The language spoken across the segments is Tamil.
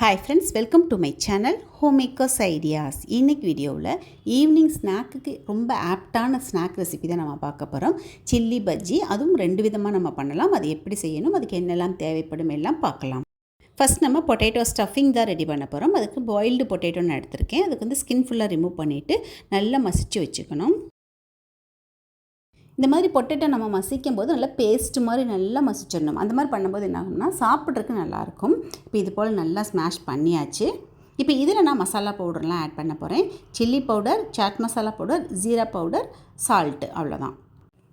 Hi friends welcome to my channel home makers ideas இன்றைக்கி வீடியோவில் ஈவினிங் ஸ்நாக்குக்கு ரொம்ப ஆப்டான ஸ்நாக் ரெசிபி தான் நம்ம பார்க்க போகிறோம் சில்லி பஜ்ஜி அதுவும் ரெண்டு விதமாக நம்ம பண்ணலாம். அது எப்படி செய்யணும் அதுக்கு என்னெல்லாம் தேவைப்படும் எல்லாம் பார்க்கலாம். ஃபஸ்ட் நம்ம பொட்டேட்டோ ஸ்டஃபிங் தான் ரெடி பண்ண போகிறோம் அதுக்கு பாயில்டு பொட்டேட்டோ நான் எடுத்திருக்கேன். அதுக்கு வந்து ஸ்கின் ஃபுல்லாக ரிமூவ் பண்ணிவிட்டு நல்லா மசிச்சு வச்சுக்கணும். இந்த மாதிரி பொட்டேட்டோ நம்ம மசிக்கும் போது நல்லா பேஸ்ட் மாதிரி நல்லா மசிச்சிடணும். அந்த மாதிரி பண்ணும்போது என்ன ஆகும்னா சாப்பிட்றதுக்கு நல்லாயிருக்கும். இப்போ இது போல் நல்லா ஸ்மாஷ் பண்ணியாச்சு. இப்போ இதில் நான் மசாலா பவுடர்லாம் ஆட் பண்ண போகிறேன் chilli powder chaat masala powder jeera powder salt அவ்வளோதான்.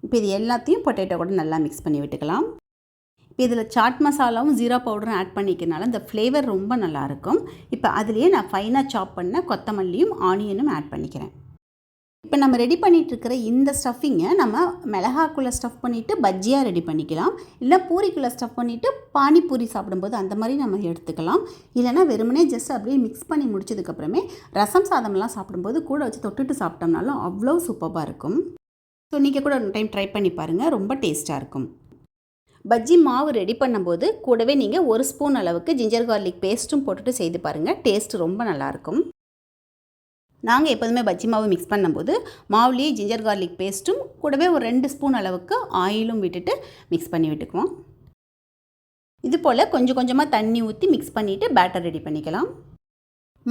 இப்போ இது எல்லாத்தையும் பொட்டேட்டோ கூட நல்லா மிக்ஸ் பண்ணி விட்டுக்கலாம். இப்போ இதில் சாட் மசாலாவும் ஜீரா பவுடரும் ஆட் பண்ணிக்கிறனால இந்த ஃப்ளேவர் ரொம்ப நல்லாயிருக்கும். இப்போ அதுலேயே நான் ஃபைனாக சாப் பண்ண கொத்தமல்லியும் ஆனியனும் ஆட் பண்ணிக்கிறேன். இப்போ நம்ம ரெடி பண்ணிகிட்டு இருக்கிற இந்த ஸ்டஃபிங்கை நம்ம மிளகாக்குள்ளே ஸ்டஃப் பண்ணிவிட்டு பஜ்ஜியாக ரெடி பண்ணிக்கலாம். இல்லை பூரிக்குள்ளே ஸ்டஃப் பண்ணிவிட்டு பானிபூரி சாப்பிடும்போது அந்த மாதிரி நம்ம எடுத்துக்கலாம். இல்லைனா வெறுமனே ஜஸ்ட் அப்படியே மிக்ஸ் பண்ணி முடிச்சதுக்கப்புறமே ரசம் சாதம்லாம் சாப்பிடும்போது கூட வச்சு தொட்டுட்டு சாப்பிட்டோம்னாலும் அவ்வளோ சூப்பராக இருக்கும். ஸோ நீங்கள் கூட ஒரு டைம் ட்ரை பண்ணி பாருங்கள் ரொம்ப டேஸ்ட்டாக இருக்கும். பஜ்ஜி மாவு ரெடி பண்ணும்போது கூடவே நீங்கள் ஒரு ஸ்பூன் அளவுக்கு ஜிஞ்சர் கார்லிக் பேஸ்ட்டும் போட்டுட்டு செய்து பாருங்கள் டேஸ்ட் ரொம்ப நல்லாயிருக்கும் நாங்கள் எப்போதுமே பஜ்ஜி மாவு மிக்ஸ் பண்ணும்போது மாவுலேயே ஜிஞ்சர் கார்லிக் பேஸ்ட்டும் கூடவே ஒரு ரெண்டு ஸ்பூன் அளவுக்கு ஆயிலும் விட்டுட்டு மிக்ஸ் பண்ணி விட்டுக்குவோம். இது போல் கொஞ்சம் கொஞ்சமாக தண்ணி ஊற்றி மிக்ஸ் பண்ணிவிட்டு பேட்டர் ரெடி பண்ணிக்கலாம்.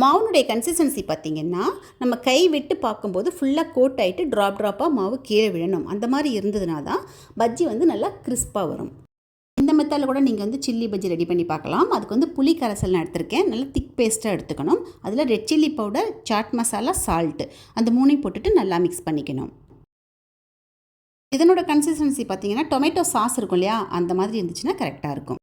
மாவுனுடைய கன்சிஸ்டன்சி பார்த்திங்கன்னா நம்ம கை விட்டு பார்க்கும்போது ஃபுல்லாக கோட் ஆகிட்டு ட்ராப் ட்ராப்பாக மாவு கீழே விழணும். அந்த மாதிரி இருந்ததுனா தான் பஜ்ஜி வந்து நல்லா கிறிஸ்பாக வரும். மெத்தடில் கூட நீங்கள் வந்து சில்லி பஜ்ஜி ரெடி பண்ணி பார்க்கலாம். அதுக்கு வந்து புளி கரைசல் நான் எடுத்திருக்கேன். நல்லா திக் பேஸ்ட்டாக எடுத்துக்கணும். அதில் red chilli powder chaat masala salt அந்த மூணையும் போட்டுட்டு நல்லா மிக்ஸ் பண்ணிக்கணும். இதனோட கன்சிஸ்டன்சி பார்த்தீங்கன்னா டொமேட்டோ சாஸ் இருக்கும் இல்லையா? அந்த மாதிரி இருந்துச்சுன்னா கரெக்டாக இருக்கும்.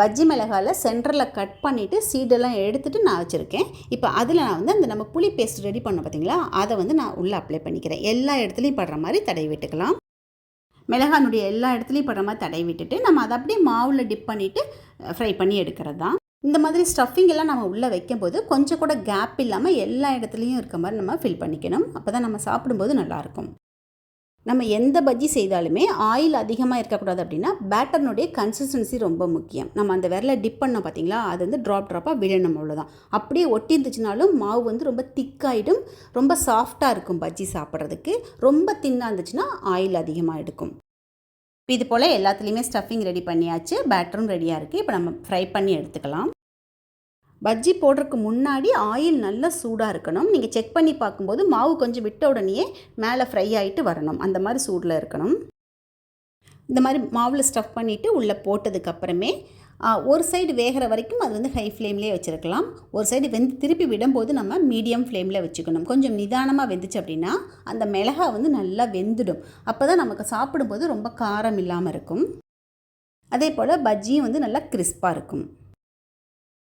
பஜ்ஜி மிளகாவில் சென்டரில் கட் பண்ணிவிட்டு சீடெல்லாம் எடுத்துகிட்டு நான் வச்சுருக்கேன். இப்போ அதில் நான் வந்து அந்த நம்ம புளி பேஸ்ட் ரெடி பண்ணோம் பார்த்தீங்களா? அதை வந்து நான் உள்ளே அப்ளை பண்ணிக்கிறேன். எல்லா இடத்துலையும் படுற மாதிரி தடவி விட்டுக்கலாம். மிளகானுடைய எல்லா இடத்துலையும் படுற மாதிரி தடவி விட்டுட்டு நம்ம அதை அப்படியே மாவில் டிப் பண்ணிவிட்டு ஃப்ரை பண்ணி எடுக்கிறது தான் இந்த மாதிரி ஸ்டஃபிங் எல்லாம் நம்ம உள்ளே வைக்கும்போது கொஞ்சம் கூட கேப் இல்லாமல் எல்லா இடத்துலையும் இருக்க மாதிரி நம்ம ஃபில் பண்ணிக்கணும். அப்போ தான் நம்ம சாப்பிடும்போது நல்லாயிருக்கும் நம்ம எந்த பஜ்ஜி செய்தாலுமே ஆயில் அதிகமாக இருக்கக்கூடாது அப்படின்னா பேட்டர்னுடைய கன்சிஸ்டன்சி ரொம்ப முக்கியம். நம்ம அந்த விரலை டிப் பண்ணோம் பார்த்தீங்களா? அது வந்து ட்ராப் ட்ராப்பாக விழணும் அவ்வளோதான் அப்படியே ஒட்டி இருந்துச்சுனாலும் மாவு வந்து ரொம்ப திக்காயிடும் ரொம்ப சாஃப்டாக இருக்கும் பஜ்ஜி சாப்பிட்றதுக்கு. ரொம்ப தின்னாக இருந்துச்சுன்னா ஆயில் அதிகமாக எடுக்கும். இது போல் எல்லாத்துலேயுமே ஸ்டஃபிங் ரெடி பண்ணியாச்சு. பேட்டரும் ரெடியாக இருக்குது இப்போ நம்ம ஃப்ரை பண்ணி எடுத்துக்கலாம். பஜ்ஜி போடுறதுக்கு முன்னாடி ஆயில் நல்லா சூடாக இருக்கணும். நீங்கள் செக் பண்ணி பார்க்கும்போது மாவு கொஞ்சம் விட்ட உடனேயே மேலே ஃப்ரை ஆகிட்டு வரணும். அந்த மாதிரி சூடில் இருக்கணும். இந்த மாதிரி மாவில் ஸ்டஃப் பண்ணிவிட்டு உள்ளே போட்டதுக்கப்புறமே ஒரு சைடு வேகிற வரைக்கும் அது வந்து ஹை ஃப்ளேம்லேயே வச்சுருக்கலாம். ஒரு சைடு வெந்து திருப்பி விடும்போது நம்ம மீடியம் ஃப்ளேமில் வச்சுக்கணும். கொஞ்சம் நிதானமாக வெந்துச்சு அப்படின்னா அந்த மிளகா வந்து நல்லா வெந்துடும். அப்போ தான் நமக்கு சாப்பிடும்போது ரொம்ப காரம் இல்லாமல் இருக்கும். அதே போல் பஜ்ஜியும் வந்து நல்லா கிறிஸ்பாக இருக்கும்.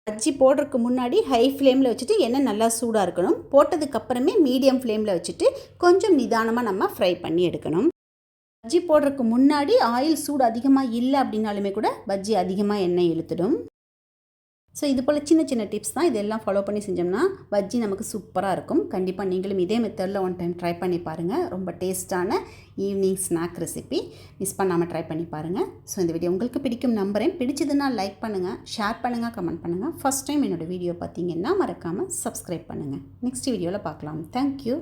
பஜ்ஜி போடுறதுக்கு முன்னாடி ஹை ஃப்ளேமில் வச்சுட்டு எண்ணெய் நல்லா சூடாக இருக்கணும். போட்டதுக்கப்புறமே மீடியம் ஃப்ளேமில் வச்சுட்டு கொஞ்சம் நிதானமாக நம்ம ஃப்ரை பண்ணி எடுக்கணும். பஜ்ஜி போடுறதுக்கு முன்னாடி ஆயில் சூடு அதிகமாக இல்லை அப்படின்னாலுமே கூட பஜ்ஜி அதிகமாக எண்ணெய் இழுத்துடும். ஸோ இது போல் சின்ன சின்ன டிப்ஸ் தான் இதெல்லாம் ஃபாலோ பண்ணி செஞ்சோம்னா பஜ்ஜி நமக்கு சூப்பராக இருக்கும். கண்டிப்பாக நீங்களும் இதே மெத்தடில் ஒன் டைம் ட்ரை பண்ணி பாருங்கள் ரொம்ப டேஸ்ட்டான ஈவினிங் ஸ்நாக் ரெசிபி மிஸ் பண்ணாமல் ட்ரை பண்ணி பாருங்கள் ஸோ இந்த வீடியோ உங்களுக்கு பிடிக்கும் நம்புகிறேன் பிடிச்சதுன்னா லைக் பண்ணுங்கள் ஷேர் பண்ணுங்கள் கமெண்ட் பண்ணுங்கள் ஃபஸ்ட் டைம் என்னோடய வீடியோ பார்த்தீங்கன்னா மறக்காமல் சப்ஸ்கிரைப் பண்ணுங்கள் நெக்ஸ்ட் வீடியோவில் பார்க்கலாம். தேங்க்யூ